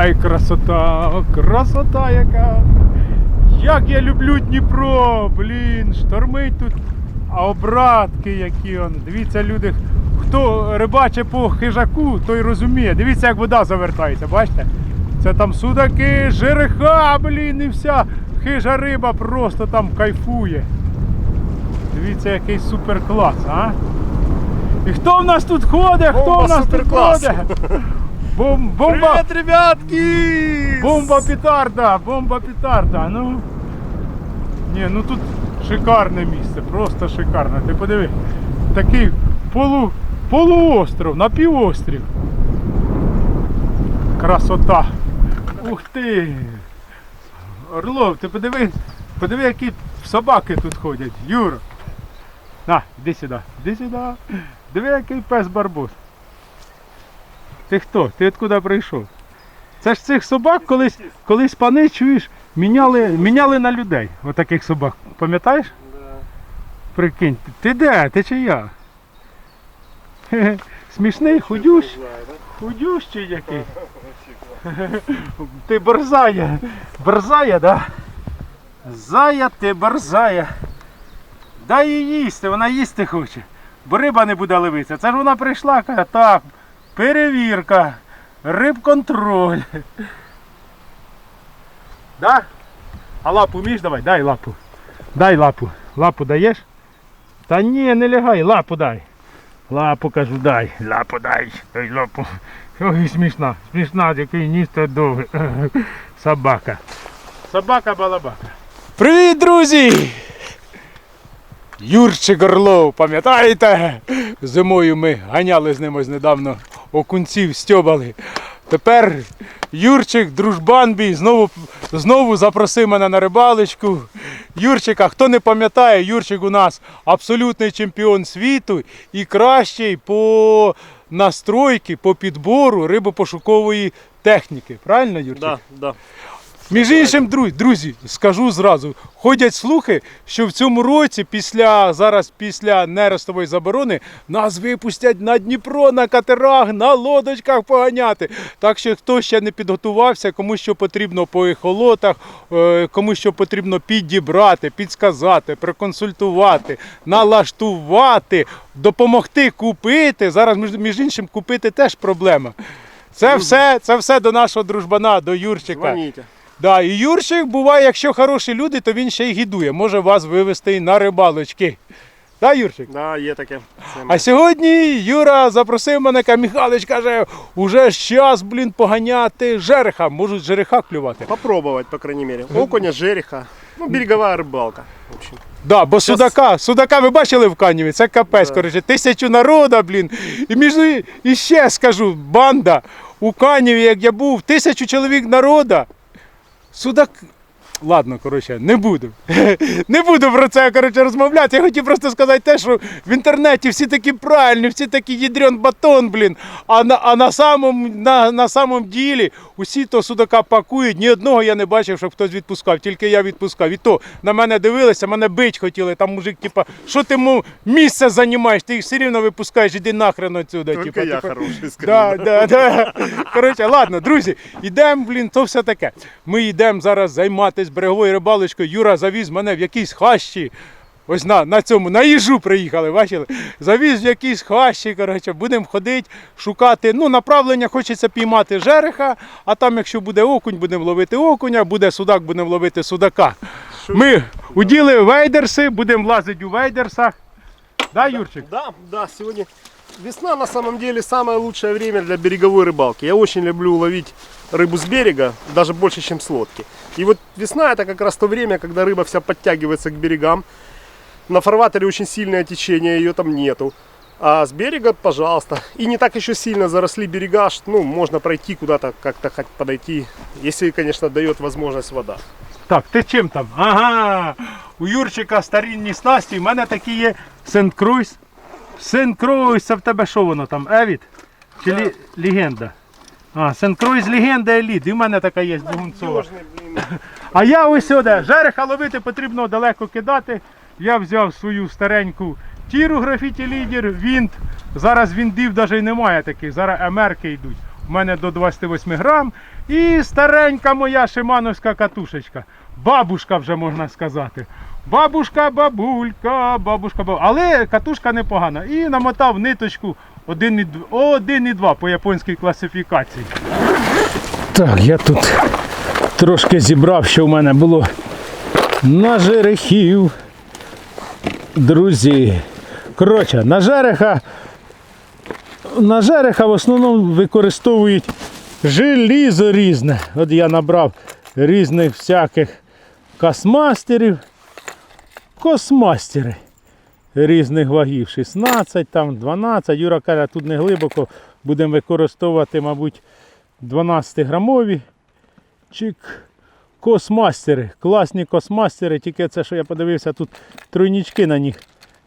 Ай, красота, красота яка. Як я люблю Дніпро, блін, штормить тут. А обратки які он. Дивіться, люди, хто рибачить по хижаку, той розуміє. Дивіться, як вода завертається, бачите? Це там судаки, жереха, блін, і вся хижа риба просто там кайфує. Дивіться, який супер клас, а? І хто в нас тут ходить? Хто Бомба в нас тут ходить? Бом, бомба, Привет, ребятки! бомба петарда, бомба петарда. Ну. Ні, ну тут шикарне місце, просто шикарне. Ти подиви, такий полу, полуостров, напівострів. Красота. Ух ти. Орлов, ти подиви, подиви, які собаки тут ходять. Юра. На, іди сюди, іди сюди. Диви, який пес барбос. Ти хто? Ти откуда прийшов? Це ж цих собак колись, колись пани, чуєш, міняли, міняли на людей. Отаких собак. Пам'ятаєш? Да. Прикинь, ти де? Ти чи я? Смішний, худющ, худющий який. Ти борзая. Борзая, да? Зая ти борзая. Дай їй їсти, вона їсти хоче. Бо риба не буде ловитися. Це ж вона прийшла, каже, так, перевірка, рибконтроль. Да? А лапу вмієш давай? Дай лапу. Дай лапу. Лапу даєш? Та ні, не лягай, лапу дай. Лапу кажу, дай, лапу дай, дай лапу. Ой, смішна, смішна, який ніс та довгий. Собака. Собака балабака. Привіт, друзі! Юрчик Орлов, пам'ятаєте? Зимою ми ганяли з ним ось недавно окунців стьобали. Тепер Юрчик, дружбан бій, знову, знову запросив мене на рибалочку. Юрчика, хто не пам'ятає, Юрчик у нас абсолютний чемпіон світу і кращий по настройки, по підбору рибопошукової техніки. Правильно, Юрчик? Да, да. Між іншим, друзі, друзі, скажу зразу, ходять слухи, що в цьому році, після зараз після нерестової заборони, нас випустять на Дніпро, на катерах, на лодочках поганяти. Так що хто ще не підготувався, кому що потрібно по ехолотах, е, кому що потрібно підібрати, підсказати, проконсультувати, налаштувати, допомогти купити. Зараз, між, між іншим, купити теж проблема. Це все, це все до нашого дружбана, до Юрчика. Звоните. Да, і Юрчик буває, якщо хороші люди, то він ще й гідує. Може вас вивезти і на рибалочки. Да, Юрчик? Да, є таке. Це А сьогодні Юра запросив мене, каже, Михайлович каже, уже ж час, блін, поганяти жереха. Можуть жереха клювати. Попробовать, по крайней мере. Окуня, жереха. Ну, береговая рыбалка. В общем. Да, бо судака, судака ви бачили в Каніві? Це капець, коротше, тисячу народа, блін. І між і ще скажу, банда у Каніві, як я був, тисячу чоловік народа. Судак. Ладно, коротше, не буду. Не буду про це коротше, розмовляти. Я хотів просто сказати те, що в інтернеті всі такі правильні, всі такі ядрен батон, блін. А на, а на самому на, на самом ділі усі то судака пакують. Ні одного я не бачив, щоб хтось відпускав, тільки я відпускав. І то на мене дивилися, мене бить хотіли. Там мужик, типа, що ти му місце займаєш, ти їх все рівно випускаєш, іди нахрен отсюда. Только типа, я типа. хороший, скажу. Да, да, да. Коротше, ладно, друзі, йдемо, блін, то все таке. Ми йдемо зараз займатися береговою рибалочкою. Юра завіз мене в якісь хащі. Ось на, на цьому, на їжу приїхали, бачили? Завіз в якісь хащі, коротше, будемо ходити, шукати. Ну, направлення хочеться піймати жереха, а там, якщо буде окунь, будемо ловити окуня, буде судак, будемо ловити судака. Ми уділи вейдерси, будемо лазити у вейдерсах. Да, Юрчик? Да, да, сегодня весна на самом деле самое лучшее время для береговой рыбалки. Я очень люблю ловить рыбу с берега, даже больше, чем с лодки. И вот весна это как раз то время, когда рыба вся подтягивается к берегам. На фарватере очень сильное течение, ее там нету. А с берега, пожалуйста. И не так еще сильно заросли берега, что ну, можно пройти куда-то, как-то хоть подойти, если, конечно, дает возможность вода. Так, ти чим там? Ага. У Юрчика старінні снасті, в мене такі є Сент-Круйс. Сент-Круйс, це в тебе що воно там? Евіт? Чи лі... легенда? А, Сент-Круйс легенда еліт. І в мене така є Богунцова. А я ось сюди. Жереха ловити потрібно далеко кидати. Я взяв свою стареньку тіру графіті лідер, вінт. Зараз віндів навіть немає таких, зараз емерки йдуть. в мене до 28 грам. І старенька моя шимановська катушечка. Бабушка вже можна сказати. Бабушка, бабулька, бабушка, бабулька. Але катушка непогана. І намотав ниточку 1,2 по японській класифікації. Так, я тут трошки зібрав, що в мене було на жерехів. Друзі. Коротше, на жереха. На жереха в основному використовують желізо різне. От я набрав різних всяких космастерів. Космастери різних вагів. 16, там 12. Юра каже, тут не глибоко. Будемо використовувати, мабуть, 12 грамові. Чик. Космастери. Класні космастери. Тільки це, що я подивився, тут тройнічки на них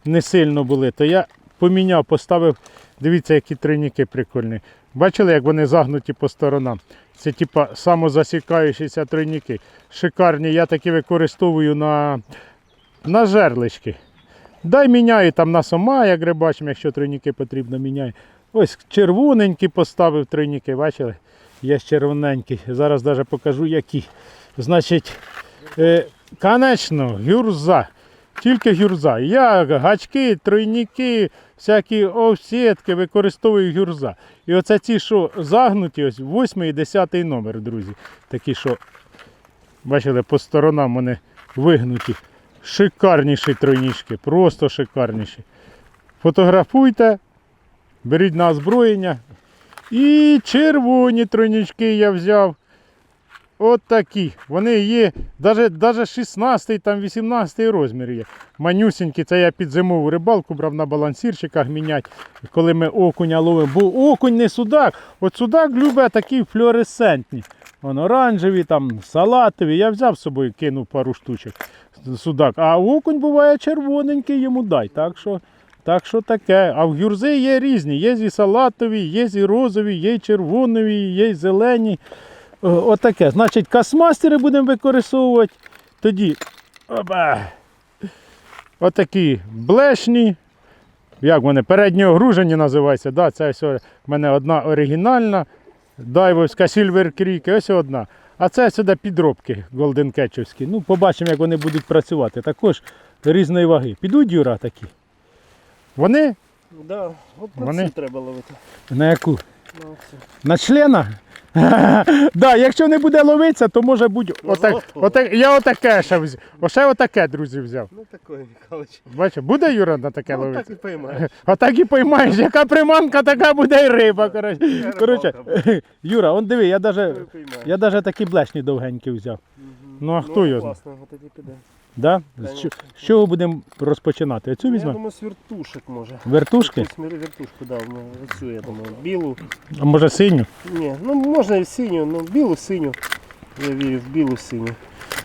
не сильно були. То я поміняв, поставив. Дивіться, які тройніки прикольні. Бачили, як вони загнуті по сторонам? Це типа самозасікаючіся тройніки. Шикарні. Я такі використовую на, на жерлички. Дай міняю там на сома, як рибачимо, якщо тройніки потрібно, міняю. Ось червоненькі поставив тройніки, бачили? Є червоненькі. Зараз навіть покажу які. Значить, е, конечно, гюрза. Тільки гюрза. Я гачки, тройніки, всякі овсетки використовую гюрза. І оце ці, що загнуті, ось 8 і 10 номер, друзі. Такі, що, бачили, по сторонам вони вигнуті. Шикарніші тройнічки, просто шикарніші. Фотографуйте, беріть на озброєння. І червоні тройнічки я взяв. От такі. Вони є, навіть, навіть 16 там 18 розмір є. Манюсінькі, це я під зимову рибалку брав на балансірчиках міняти, коли ми окуня ловимо. Бо окунь не судак. От судак любить такі флуоресцентні. Вон оранжеві, там, салатові. Я взяв з собою, кинув пару штучок. Судак. А окунь буває червоненький, йому дай. Так що, так що таке. А в гюрзи є різні. Є і салатові, є і розові, є і червонові, є і зелені. Отаке. Значить, касмастери будемо використовувати. Тоді. Опа. Отакі блешні. Як вони? Передні огружені називаються. Да, це ось в мене одна оригінальна. Дайвовська Silver Creek, ось одна. А це сюди підробки голденкетчівські. Ну, побачимо, як вони будуть працювати. Також різної ваги. Підуть Юра такі. Вони Да, от на Вони- цю треба ловити. на яку? На. Члена? да, якщо не буде ловитися, то може бути отак, отак, я отаке ще взяв. Оше отаке, друзі, взяв. Ну такой, Михайлович. Бачиш, буде Юра на таке Ну так ловитися? і поймаєш. Отак і поймаєш, яка приманка, така буде і риба. Коротше, коротше Юра, он диви, я даже, Такой поймаєш. я даже такі блешні довгенькі взяв. Ну а хто його? Класно, тоді піде. Да? З, чо- з чого будемо розпочинати? Оцю Ну, Я візьмемо? думаю, з вертушек може. Вертушки? Якусь мір- Вертушку, да, ну, оцю, я думаю, білу. А може синю? Ні, ну можна і синю, ну білу синю. Я вірю в білу синю.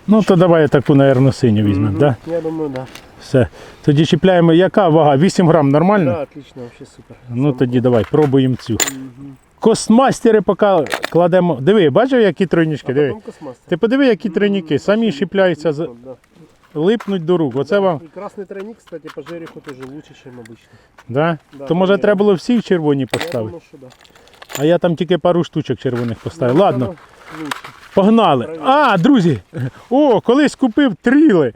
Ну то давай таку, напевно, синю візьмемо. Мгм. Да? Я думаю, да. Все. Тоді чіпляємо, яка вага? 8 грам нормально? Да, отлично, вообще супер. Ну Сам- тоді давай, пробуємо цю. Мгм. Космастери поки кладемо. Диви, бачив, які тройнички? А Диви. потім космастер. Ти подиви, які тройники, самі щіпляються, за- Да липнуть до рук. Оце вам. И красный тройник, кстати, по жереху тоже лучше, чем обычно. Да? Да, То може повірю. треба було всі в червоні Я поставити. думаю, что да. А я там тільки пару штучок червоних поставив. Ну, Ладно, оно Лучше. погнали. Правильно. А, друзі! О, колись купив тріли.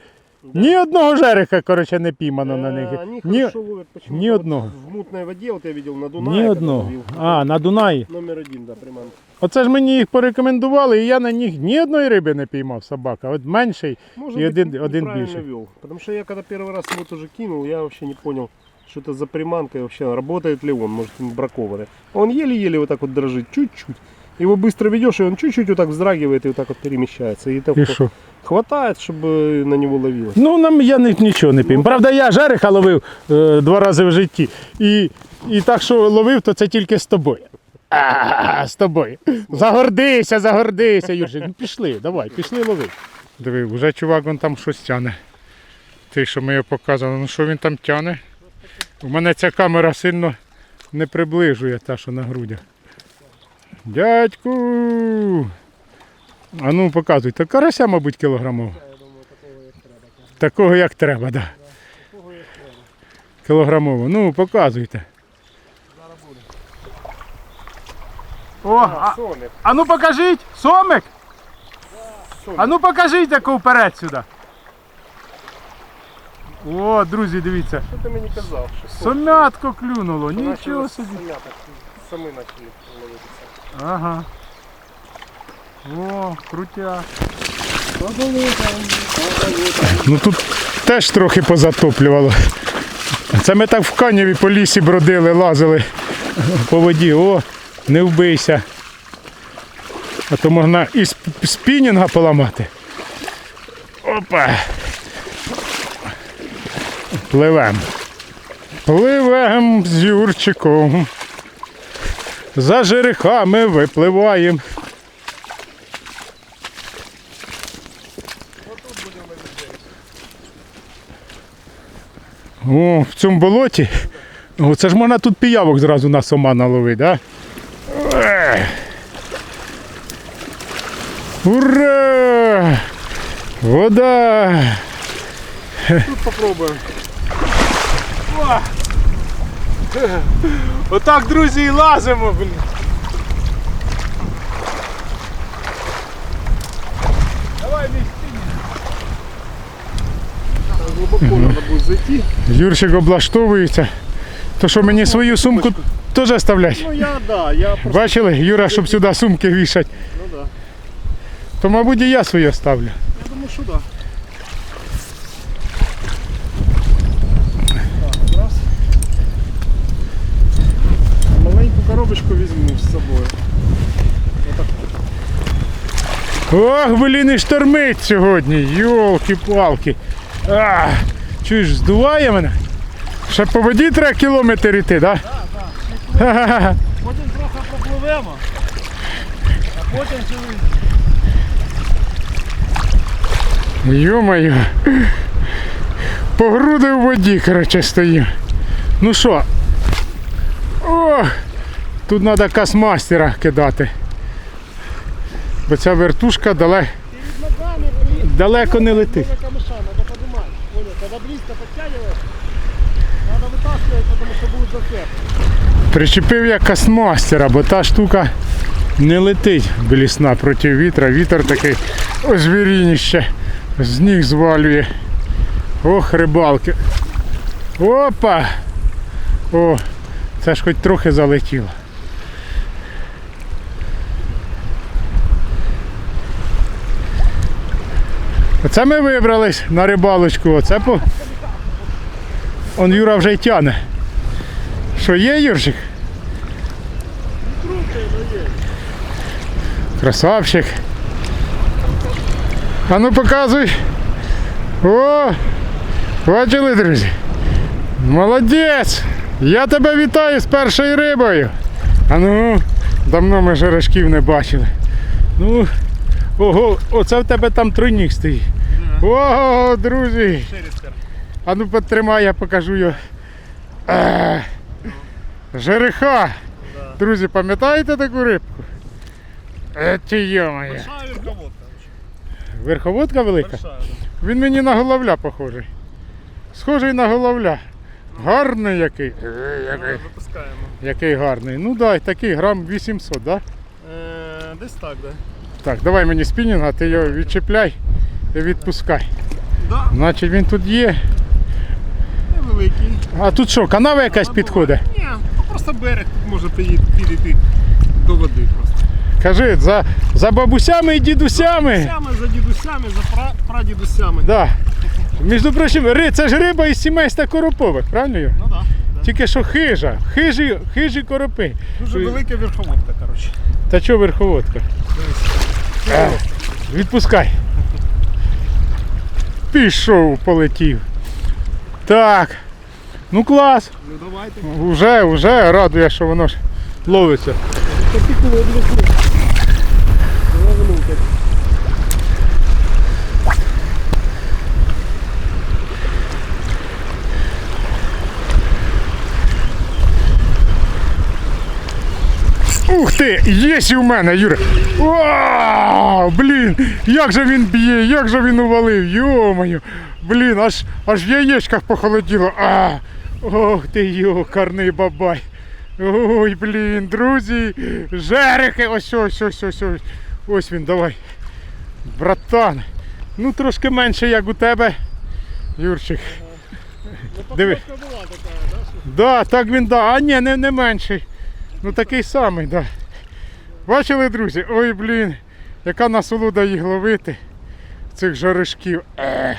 Ні одного жереха, коротше, не піймано на них. Э, Они Ні, хорошо ловят почему-то. ні вот одного. В мутной воде, вот я видел на Дунае. ні когда одного. ловил. А, на Дунаї. Номер один, да, приманка. Оце ж мені їх порекомендували, і я на них ні одної риби не піймав собака. От менший. Может И быть, один- не- один неправильно больше. вел. Потому что я когда первый раз его тоже кинул, я вообще не понял, что это за приманка и вообще работает ли он, может он бракованный. Он еле-еле вот так вот дрожит, чуть-чуть. Его быстро ведешь, и он чуть-чуть вот так вздрагивает и вот так вот перемещается. И так І вот що? хватает, чтобы на него ловилось. Ну, нам я ні- нічого не піймав. Правда, я жереха ловив е, два рази в житті. І, і так, що ловив, то це тільки з тобою. А, з тобою. Загордися, загордися, Юрчик. Ну пішли, давай, пішли лови. Диви, вже чувак он там щось тяне. Ти, що ми його показували, ну що він там тяне? У мене ця камера сильно не приближує та, що на грудях. Дядьку. А ну показуй, та карася, мабуть, кілограмова. Такого як треба, так. Да. Кілограмово. Ну, показуйте. О, а, Сомик. а ну покажіть, сомик. Сомик. А ну покажіть, яку вперед сюди. О, друзі, дивіться. Що ти мені казав? Що? Сомятко клюнуло, Начали нічого собі. сомяток, Самі почали ловитися. Ага. О, крутя. Ну тут теж трохи позатоплювало. Це ми так в каніві по лісі бродили, лазили по воді. О, не вбийся. А то можна і сп- спінінга поламати. Опа. Пливем. Пливем з Юрчиком. За жерехами випливаємо. О, в цьому болоті. О, це ж можна тут піявок зразу на сома наловити, да? Ура! Вода! Тут попробуємо. Отак, друзі, і лазимо, блін. Давай, мій Глибоко треба буде зайти. Юрчик облаштовується. То що мені свою сумку теж оставлять? Ну я да, я просто. Бачили, Юра, щоб сюди сумки вішать. Ну да. То, мабуть, і я свої оставлю. Я думаю, що да. Так, раз. Маленьку коробочку візьму з собою. Ох, блін, і штормить сьогодні. Йолки-палки. Чуєш, здуває мене? Ще по воді треба кілометр йти, так? Да? Потім трохи пропливемо, а потім через Йо-моє. По груди в воді, коротше, стою. Ну що? О! Тут треба касмастера кидати. Бо ця вертушка дале... перед ногами блин, далеко не летить. много камыша, надо поднимать. Понял? Когда близко подтягиваешь, надо Причепив я касмастера, бо та штука не летить блісна проти вітра. Вітер такий озвірініще. З ніг звалює. Ох, рибалки. Опа! О, це ж хоч трохи залетіло. Оце ми вибрались на рибалочку. Оце по. Он Юра вже й тяне. Що є, Юрчик? Красавчик. А ну показуй. О! Бачили, друзі? Молодець! Я тебе вітаю з першою рибою. А ну, давно ми жерешків не бачили. Ну, ого, оце в тебе там тройник стоїть. Ого, друзі! А ну потримай, я покажу його. Жереха. Друзі, пам'ятаєте таку рибку? Е, йомає. Большая верховодка. Верховодка велика? Большая, Він мені на головля похожий. Схожий на головля. Гарний який. Е, да. Який, Запускаємо. який гарний. Ну дай, такий грам 800, да? Е, десь так, да. Так, давай мені спінінга, ти його відчіпляй і відпускай. Да, Значить він тут є. невеликий. А тут що, канава якась підходить? Ні, ну просто берег тут може підійти, до води просто. Кажи, за, за бабусями і дідусями. Дідусями, за дідусями, за пра, прадідусями. Да. Між прочим, ри, це ж риба із сімейства коропових, правильно? Ну да. да. Тільки що хижа, хижі, хижі коропи. Дуже велика верховодка, коротше. Та чого верховодка? Е, Відпускай. Пішов, полетів. Так. Ну клас. Ну давайте. Уже, уже радує, що воно ж ловиться. Ух ти! Є у мене, Юра! Вау! Блін! Як же він б'є, як же він увалив! Йо-моє! Блін, аж аж в яєчках похолоділо. А! Ох ти йо, карний бабай! Ой, блін, друзі, жерехи, ось ось ось ось ось. Ось він, давай. Братан. Ну трошки менше, як у тебе. Юрчик. Диви. Була така, да? Да, так він да. А ні, не, не менший. Ну такий самий, да. Бачили, друзі? Ой, блін, яка насолода їх ловити. Цих жаришків. Е,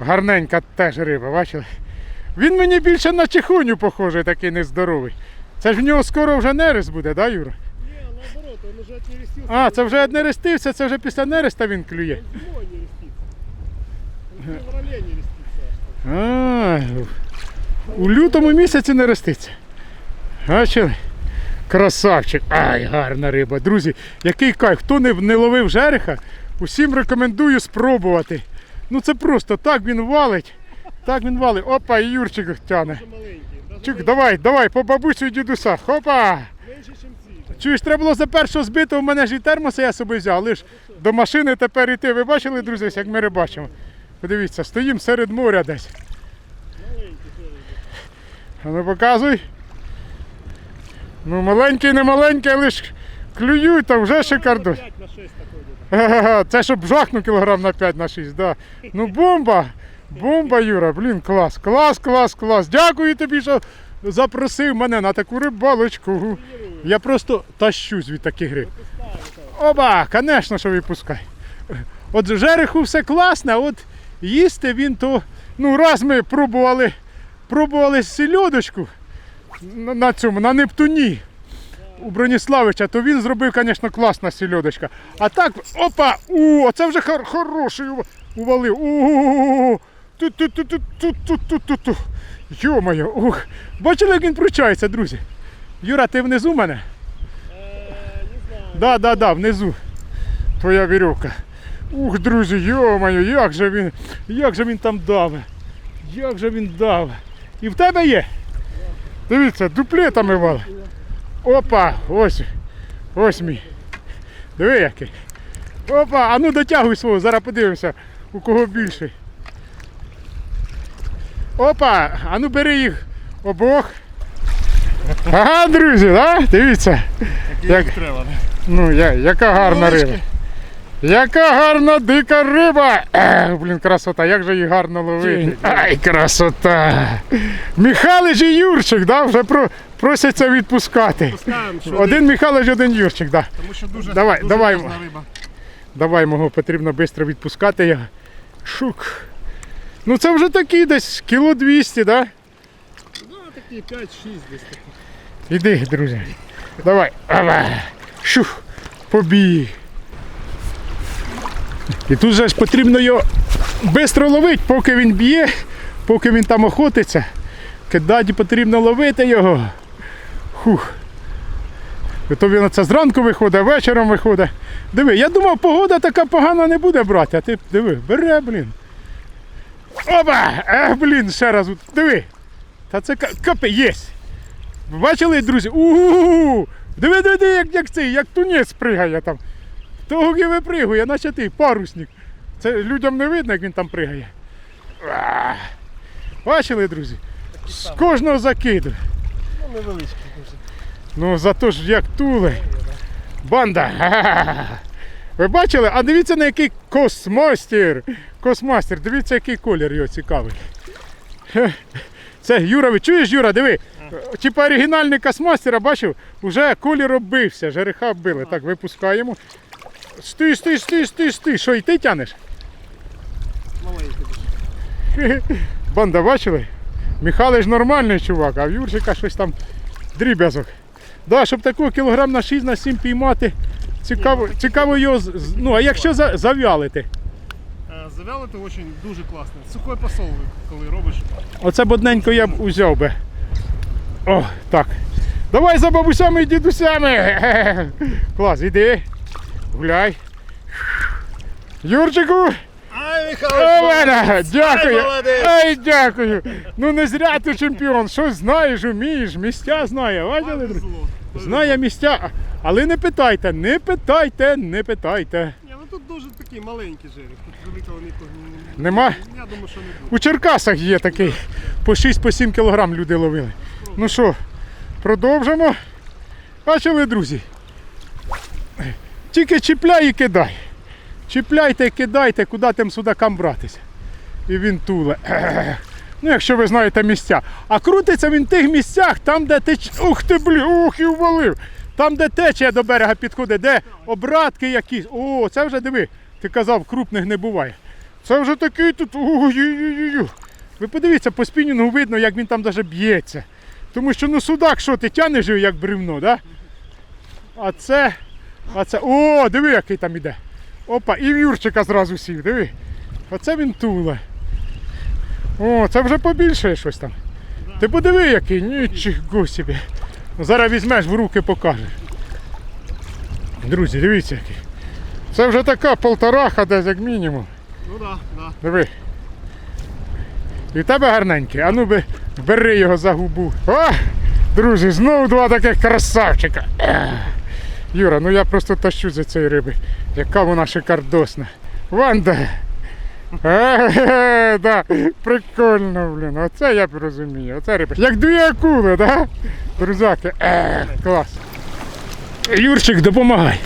гарненька теж риба, бачили? Він мені більше на чехуню похожий, такий нездоровий. Це ж в нього скоро вже нерест буде, да, Юра? Не, наоборот, он уже отнерестился. А, це вже нерестився, це вже після нереста він клює. Зимой не. А, у лютому місяці не роститься. Бачили? Красавчик. Ай, гарна риба. Друзі, який кайф. Хто не, не ловив жереха, усім рекомендую спробувати. Ну це просто так він валить. Так він валить. Опа, і Юрчик. Даже Чук, давай, давай, по бабусю і дідуса. Хопа! Чуєш, треба було за першого збитого, в мене ж і термоса я собі взяв, лиш до машини тепер іти. Ви бачили, друзі, як ми рибачимо? Подивіться, стоїмо серед моря десь. А ну показуй. Ну, маленький, не маленький, лиш клюють, то вже шикардос. 5 на 6 такой где-то. Ага, Це щоб жахну кілограм на 5 на 6, да. Ну бомба! Бомба, Юра, блін, клас, клас, клас, клас. Дякую тобі, що запросив мене на таку рибалочку. Я просто тащусь від таких риб. Оба, звісно, що випускай. От жереху все класне, а от їсти він то. Ну, раз ми пробували, пробували сільодочку на, цьому, на Нептуні у Броніславича, то він зробив, звісно, класна сільодочка. А так, опа! У, оце вже хор- хороший ув- увалив. У, ту-ту-ту-ту-ту-ту-ту-ту-ту. Йо-моє, ух. Бачили, як він пручається, друзі. Юра, ти внизу в мене? Е, да, да, да, внизу. Твоя вірьовка. Ух, друзі, йо-моє, як же він як же він там дав. Як же він дав. І в тебе є? Дивіться, дуплетами вал. Опа, ось. Ось мій. Диви який. Опа, а ну дотягуй свого, зараз подивимося, у кого більший. Опа, а ну бери їх обох. Ага, друзі, да? дивіться. Як, треба. Ну, я, яка гарна риба. Яка гарна дика риба! Ех, блін, красота, як же її гарно ловити. Ай, красота! Михайлич і Юрчик, да, вже про, просяться відпускати. Один Михайлич, один Юрчик, да. Тому що дуже, Давай, дуже давай. риба. Давай мого потрібно швидко відпускати. Шук. Ну це вже такий десь кіло 200, да? Ну, такі 5-6 десь такі. Іди, друзі. Давай. Ава. Шух. Побіг. І тут же ж потрібно його швидко ловити, поки він б'є, поки він там охотиться. Кидати потрібно ловити його. Хух. І то він оце зранку виходить, вечором виходить. Диви, я думав, погода така погана не буде брати, а ти диви, бере, блін. Опа! Ех, блін, ще раз. Диви. Та це ка- капи, єсть. Бачили, друзі? у Диви, диви, диви, як, як цей, як тунець пригає там. Того випригує, наче ти, парусник. Це людям не видно, як він там пригає. Бачили, друзі? З кожного закиду. Ну, невеличкі дуже. Ну зато ж як тули. Банда. Ви бачили? А дивіться на який космастер. Космастер, дивіться, який колір його цікавий. Це Юра, ви чуєш, Юра, диви. Типа оригінальний космастер, бачив, вже колір оббився, жереха оббили. Так, випускаємо. Стій, стій, стій, стій, стій. Що, і ти тянеш? Банда, бачили? Михайлович нормальний чувак, а в Юрчика щось там дріб'язок. Да, щоб такого кілограм на 6 на 7 піймати, цікаво, цікаво його. з- з- Ну, а якщо за- зав'ялити? Е, Завялити очень дуже класно. Сухой посол, коли робиш. Оце б одненько я б узяв би. О, так. Давай за бабусями і дідусями. Клас, іди. Гуляй. Юрчику! Ай, Олена, дякую. Ай, молодець. Ай, дякую. Ну не зря ти чемпіон. Щось знаєш, вмієш, місця знає. Бачили, друзі? Знає місця. Але не питайте, не питайте, не питайте. Ні, ну тут дуже такий маленький жерех. Тут великого нікого не- Нема? Я думаю, що не буде. У Черкасах є такий. По 6-7 кілограм люди ловили. Ну що, Продовжимо. Бачили, друзі? Тільки чіпляй і кидай. Чіпляйте кидайте, куди тим судакам братися. І він туле. Ну, якщо ви знаєте місця. А крутиться він в тих місцях, там, де теч. Ух ти, блін, ух, і ввалив. Там, де течія до берега підходить, де обратки якісь. О, це вже диви. Ти казав, крупних не буває. Це вже такий тут. Ой-ой-ой. Ви подивіться, по спінінгу видно, як він там навіть б'ється. Тому що ну судак, що ти тянеш його як бревно, да? А це. А це. О, диви, який там іде. Опа, і в Юрчика зразу сів, диви. Оце він туле. О, це вже побільше щось там. Ти подиви, який, нічого собі. Ну, Зараз візьмеш в руки покажеш. Друзі, дивіться який. Це вже така полтораха десь як мінімум. Ну да, да. Диви. І в тебе гарненький. А ну би бери його за губу. О! Друзі, знову два таких красавчика. Юра, ну я просто тащу за цієї риби. Яка вона шикардосна. Ванда. Е, да, прикольно, блін. Оце я б розумію. Оце риба. Як дві акули, да? Друзяки. Ех, клас. Юрчик, допомагай.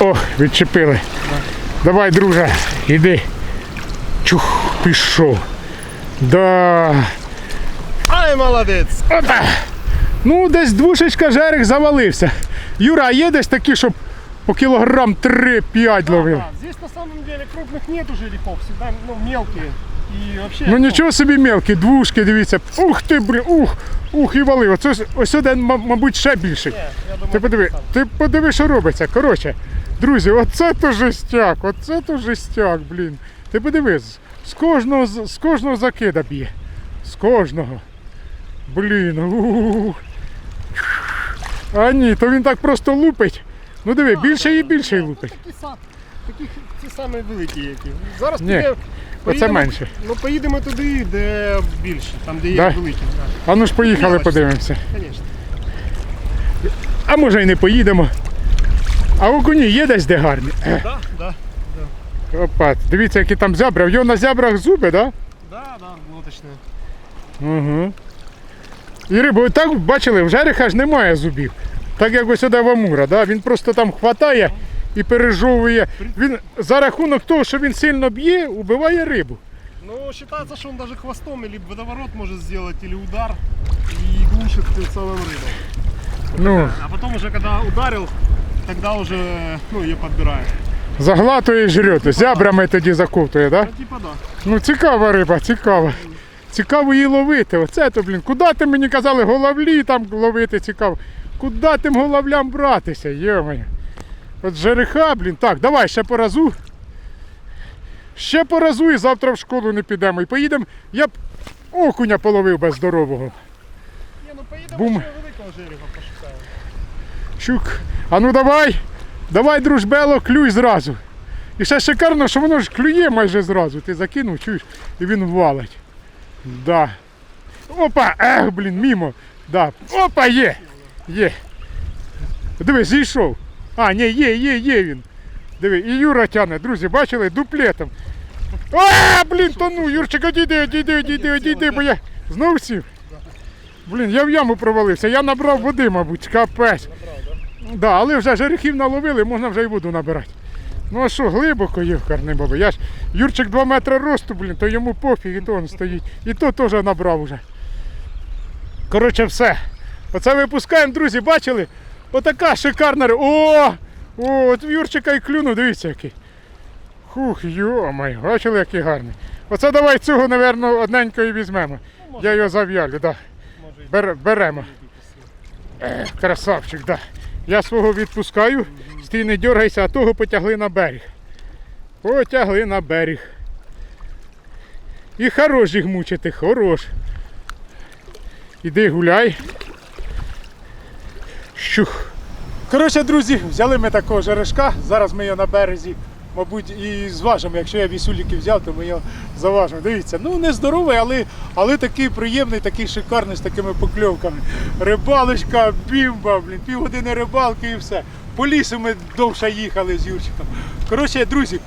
О, відчепили. Давай, друже, іди. Чух, пішов. Да. Ай, молодець! Опа. Ну, десь двушечка жерех завалився. Юра, а є десь такі, щоб по кілограм 3-5 ловив? Да, здесь на самом деле крупных нету жерехов, всегда ну, мелкие. И вообще, Ну нічого собі мелкі, двушки, дивіться. Ух ти, блін, ух, ух і валив. Оце, ж- ось один, мабуть, ще більший. Не, я думаю, Ти подиви, ти подиви, що робиться. Коротше, друзі, оце то жестяк, оце то жестяк, блін. Ти подиви, з, з кожного з з кожного закида б'є. З кожного. Блін. ух. А ні, то він так просто лупить. Ну диви, більше і більше лупить. Такі ті самі великі які. Зараз Ні, піде- Оце менше. Ну поїдемо туди, де більше, там де є Да? великі. Да. А ну ж поїхали, Мелочь. подивимося. Конечно. А може й не поїдемо. А окуні є десь де гарні. Да, да. Опа, дивіться, які там зябра. В його на зябрах зуби, так? Да? Да, да, лодочные. Угу. І рибу, так бачили, в жереха ж немає зубів. Так як ось сюди в Амура, да? він просто там хватає і пережовує. Він за рахунок того, що він сильно б'є, убиває рибу. Ну, считается, что он даже хвостом или водоворот может сделать, или удар, и глушит тем самым рыбу. Ну, А потом уже, когда ударил, тогда уже, ну, ее подбирает. заглатує і жрет. Зябрами тоді заковтує, да? Ну, типа да. Ну цікава риба, цікава. Цікаво її ловити. Оце то, блін. Куди ти мені казали, головлі там ловити цікаво. Куди тим головлям братися, йомаю. От жереха, блін. Так, давай ще по разу. Ще по разу і завтра в школу не підемо. І поїдемо. Я б окуня половив без здорового. Не, ну поїдемо Бум. ще великого жерега пошукаємо. Щук. А ну давай. Давай, дружбело, клюй зразу. І ще шикарно, що воно ж клює майже зразу. Ти закинув, чуєш, і він валить. Да. Опа! Ех, блін, мімо. Да. Опа, є! Є. Диви, зійшов. А, ні, є, є, є він. Диви, і Юра тяне, друзі, бачили, дуплетом. А, блін, тону, Юрчик, одійди, одійди, одійди, одійди, бо я знов сів. Блін, я в яму провалився, я набрав води, мабуть, капець. Да, але вже жерехів наловили, можна вже й воду набирати. Ну а що, глибоко є в Карнибоби. Я ж Юрчик 2 метри росту, блін, то йому пофіг, і то він стоїть. І то теж набрав вже. Коротше, все. Оце випускаємо, друзі, бачили? Отака шикарна. О! О, от Юрчика і клюнув, дивіться який. Хух, йомай, бачили, який гарний. Оце давай цього, напевно, одненько і візьмемо. Я його зав'ялю, так. Да. Беремо. Ех, красавчик, да. Я свого відпускаю, стій не дергайся, а того потягли на берег. Потягли на берег. І хорош їх мучити, хорош. Іди гуляй. Щух. Коротше, друзі, взяли ми такого жерешка. Зараз ми його на березі, мабуть, і зважимо. Якщо я вісюліки взяв, то ми його заважимо. Дивіться, ну не здоровий, але, але такий приємний, такий шикарний з такими покльовками. Рибалочка, бімба, блін, півгодини рибалки і все. По лісу ми довше їхали з Юрчиком. Коротше, друзі,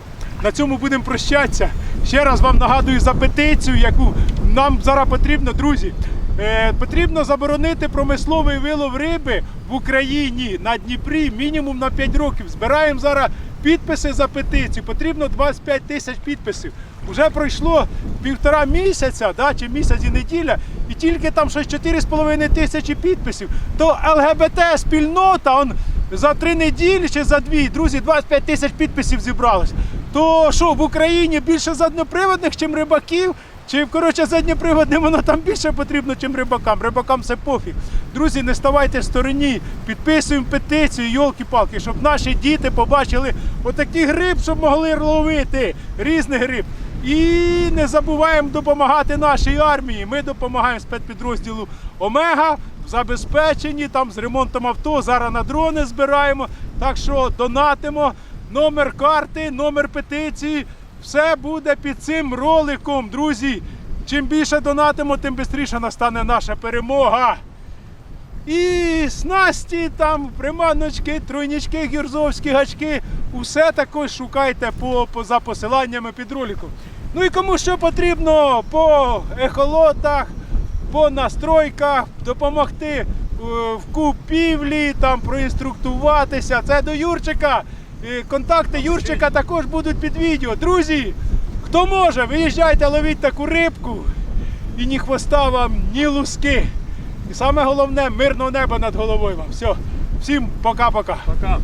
на цьому будемо прощатися. Ще раз вам нагадую за петицію, яку нам зараз потрібно, друзі. Е, потрібно заборонити промисловий вилов риби в Україні на Дніпрі мінімум на 5 років. Збираємо зараз підписи за петицію. Потрібно 25 тисяч підписів. Уже пройшло півтора місяця, да, чи місяць і неділя, і тільки там щось 4,5 тисячі підписів. То ЛГБТ спільнота он за три неділі чи за дві, друзі, 25 тисяч підписів зібралось. То що в Україні більше заднеприводних, чим рибаків? Чи коротше заднеприводним воно там більше потрібно, чим рибакам. Рибакам все пофіг. Друзі, не ставайте в стороні, підписуємо петицію, йолки-палки, щоб наші діти побачили отакий гриб, щоб могли ловити різний гриб. І не забуваємо допомагати нашій армії. Ми допомагаємо спецпідрозділу Омега в забезпеченні там з ремонтом авто. Зараз на дрони збираємо. Так що донатимо. Номер карти, номер петиції. Все буде під цим роликом, друзі. Чим більше донатимо, тим швидше настане наша перемога. І снасті, там, приманочки, тройнички, гірзовські гачки. Усе також шукайте по, по, за посиланнями під роликом. Ну і кому що потрібно по ехолотах, по настройках, допомогти е, в купівлі, там, проінструктуватися. Це до Юрчика. Контакти Юрчика також будуть під відео. Друзі, хто може, виїжджайте, ловіть таку рибку. І ні хвоста вам, ні луски. І саме головне мирного неба над головою вам. Все. Всім пока-пока. Пока.